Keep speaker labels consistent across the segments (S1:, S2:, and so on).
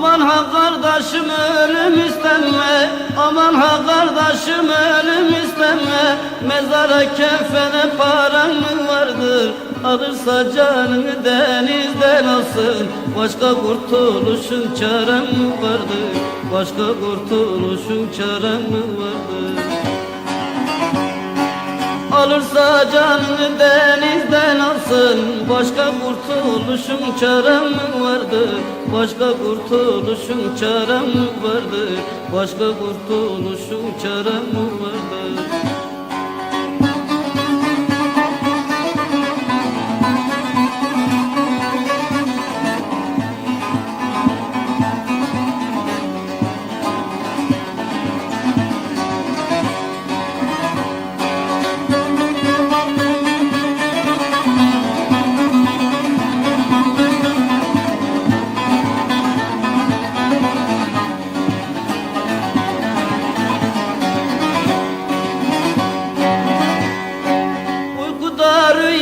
S1: Aman ha kardeşim ölüm isteme. Aman ha kardeşim ölüm isteme. Mezara kefene paran mı vardır? Alırsa canını denizden alsın. Başka kurtuluşun çaren mi vardır? Başka kurtuluşun çaren mi vardır? Alırsa canını denizden alsın. Başka kurtuluşun çarem mi vardı. Başka kurtuluşun çarem mi vardı. Başka kurtuluşun çarem mi vardı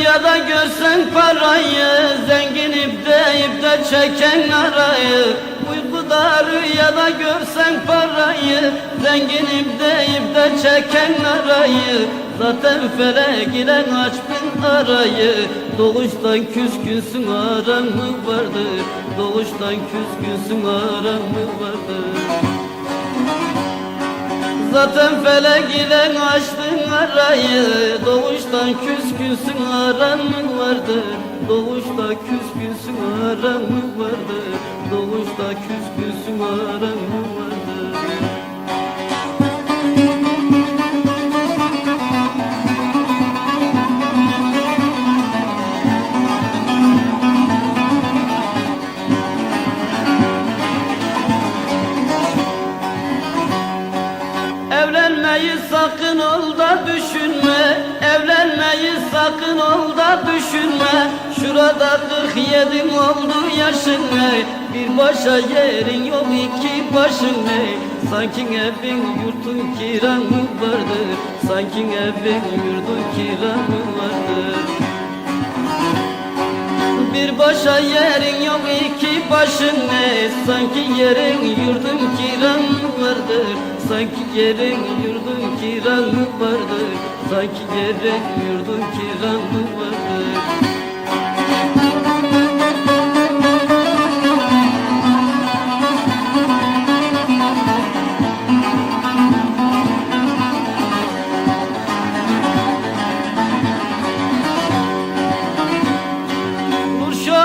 S1: Rüyada görsen parayı Zengin ipte ipte çeken arayı. Uykuda rüyada görsen parayı Zengin ipte ipte çeken arayı. Zaten felek ile aç bin arayı. Doğuştan küskünsün aran mı vardır Doğuştan küskünsün aran mı vardır Zaten felek ile açtın arayı Doğuştan küskünsün aran mı vardı. Doğuşta küskünsün aran mı vardı. Doğuşta küskünsün aran mı vardı sakın ol da düşünme Evlenmeyi sakın ol da düşünme. Şurada 47 oldu yaşın ne? Bir başa yerin yok iki başın ne? Sanki evin yurtun kiran mı vardır Sanki evin yurdun kiran mı vardır bir başa yerin yok iki başın ne? Sanki yerin yurdun kiran vardır. Sanki yerin yurdun kiran vardır. Sanki yerin yurdun kiran vardır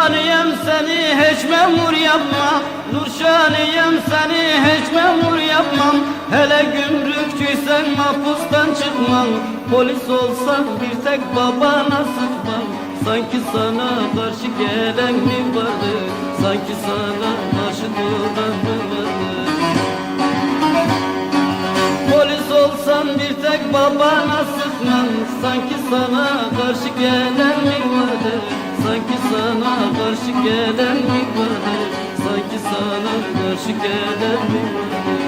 S1: Nurşaniyem seni hiç memur yapmam. Nurşaniyem seni hiç memur yapmam. Hele gümrükçüysen mahpustan çıkmam. Polis olsam bir tek babana sıkmam. Sanki sana karşı gelen mi vardı? Sanki sana karşı duran mı vardı? Polis olsam bir tek babana sıkmam. Sanki sana karşı gelen mi vardı karşı gelen mi vardı Sanki sana karşı gelen mi vardı